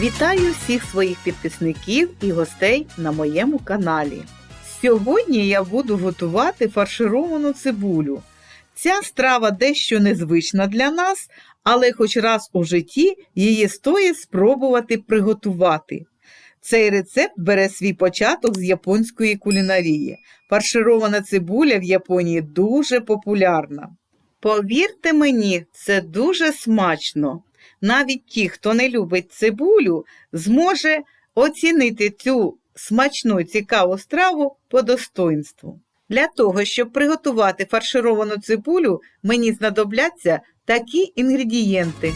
Вітаю всіх своїх підписників і гостей на моєму каналі. Сьогодні я буду готувати фаршировану цибулю. Ця страва дещо незвична для нас, але хоч раз у житті її стоїть спробувати приготувати. Цей рецепт бере свій початок з японської кулінарії. Фарширована цибуля в Японії дуже популярна. Повірте мені, це дуже смачно. Навіть ті, хто не любить цибулю, зможе оцінити цю смачну цікаву страву по достоинству. Для того, щоб приготувати фаршировану цибулю, мені знадобляться такі інгредієнти.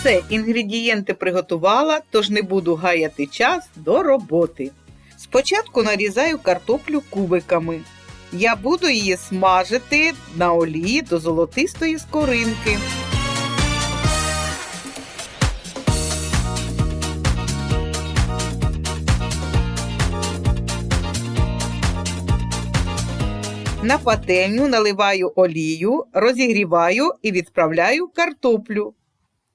Все, інгредієнти приготувала, тож не буду гаяти час до роботи. Спочатку нарізаю картоплю кубиками. Я буду її смажити на олії до золотистої скоринки. На пательню наливаю олію, розігріваю і відправляю картоплю.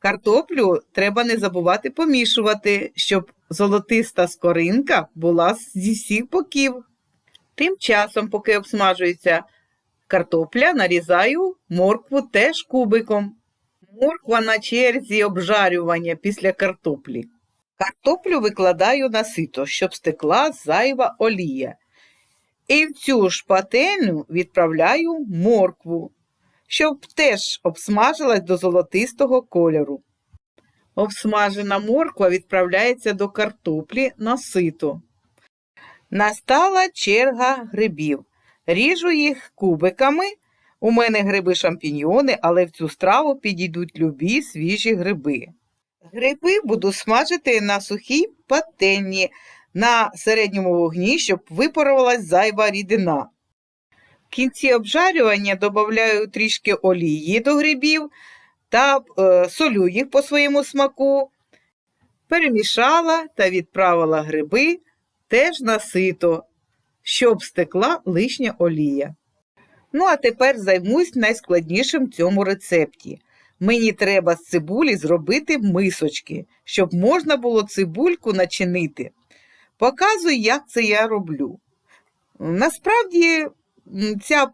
Картоплю треба не забувати помішувати, щоб золотиста скоринка була зі всіх боків. Тим часом, поки обсмажується картопля, нарізаю моркву теж кубиком. Морква на черзі обжарювання після картоплі. Картоплю викладаю на сито, щоб стекла зайва олія. І в цю ж пательню відправляю моркву, щоб теж обсмажилась до золотистого кольору. Обсмажена морква відправляється до картоплі на сито. Настала черга грибів. Ріжу їх кубиками. У мене гриби шампіньйони, але в цю страву підійдуть любі свіжі гриби. Гриби буду смажити на сухій пательні на середньому вогні, щоб випарувалась зайва рідина. В кінці обжарювання додаю трішки олії до грибів та е, солю їх по своєму смаку. Перемішала та відправила гриби теж на сито, щоб стекла лишня олія. Ну, а тепер займусь найскладнішим в цьому рецепті. Мені треба з цибулі зробити мисочки, щоб можна було цибульку начинити. Показую, як це я роблю. Насправді, ця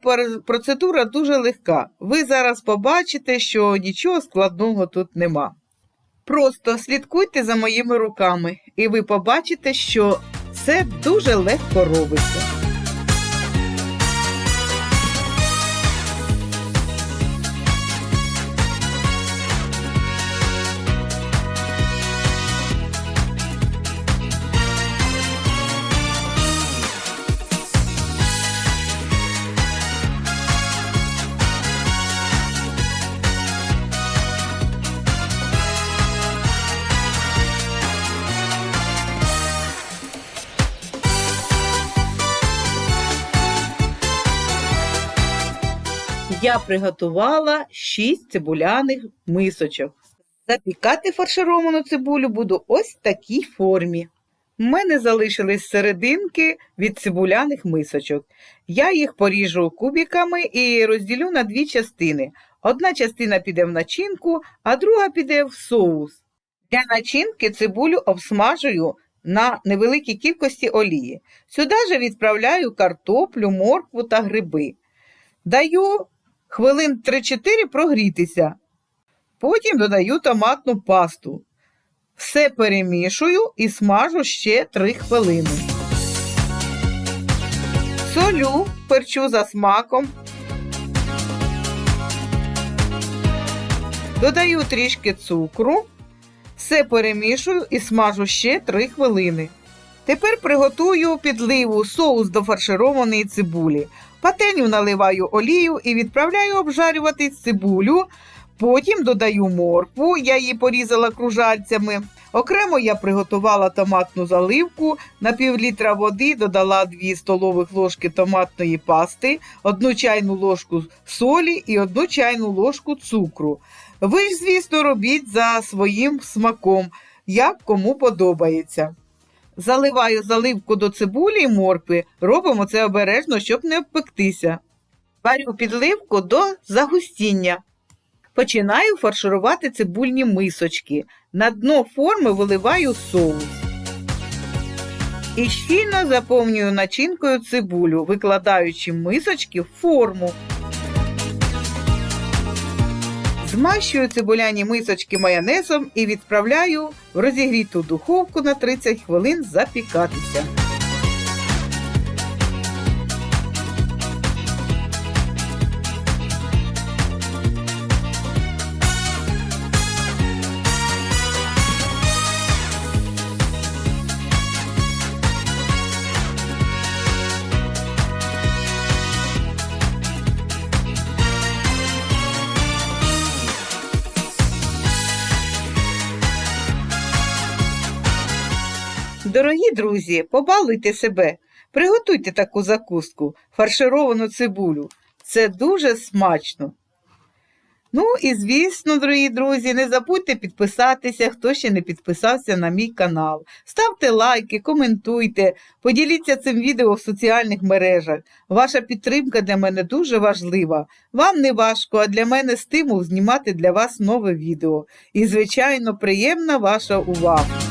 процедура дуже легка. Ви зараз побачите, що нічого складного тут нема. Просто слідкуйте за моїми руками, і ви побачите, що це дуже легко робиться. Я приготувала 6 цибуляних мисочок. Запікати фаршировану цибулю буду ось в такій формі. У мене залишились серединки від цибуляних мисочок. Я їх поріжу кубиками і розділю на дві частини. Одна частина піде в начинку, а друга піде в соус. Для начинки цибулю обсмажую на невеликій кількості олії. Сюди же відправляю картоплю, моркву та гриби. Даю хвилин 3-4 прогрітися. Потім додаю томатну пасту. Все перемішую і смажу ще 3 хвилини. Солю, перчу за смаком. Додаю трішки цукру. Все перемішую і смажу ще 3 хвилини. Тепер приготую підливу соус до фаршированої цибулі. Пательню наливаю олію і відправляю обжарювати цибулю. Потім додаю моркву, я її порізала кружальцями. Окремо я приготувала томатну заливку, на пів літра води додала 2 столових ложки томатної пасти, 1 чайну ложку солі і 1 чайну ложку цукру. Ви ж, звісно, робіть за своїм смаком, як кому подобається. Заливаю заливку до цибулі і моркви. Робимо це обережно, щоб не обпектися. Варю підливку до загустіння. Починаю фарширувати цибульні мисочки. На дно форми виливаю соус. І щільно заповнюю начинкою цибулю, викладаючи мисочки в форму. Змащую цибуляні мисочки майонезом і відправляю в розігріту духовку на 30 хвилин запікатися. Дорогі друзі, побалуйте себе, приготуйте таку закуску, фаршировану цибулю. Це дуже смачно. Ну і звісно, дорогі друзі, не забудьте підписатися, хто ще не підписався на мій канал. Ставте лайки, коментуйте, поділіться цим відео в соціальних мережах. Ваша підтримка для мене дуже важлива. Вам не важко, а для мене стимул знімати для вас нове відео. І, звичайно, приємна ваша увага.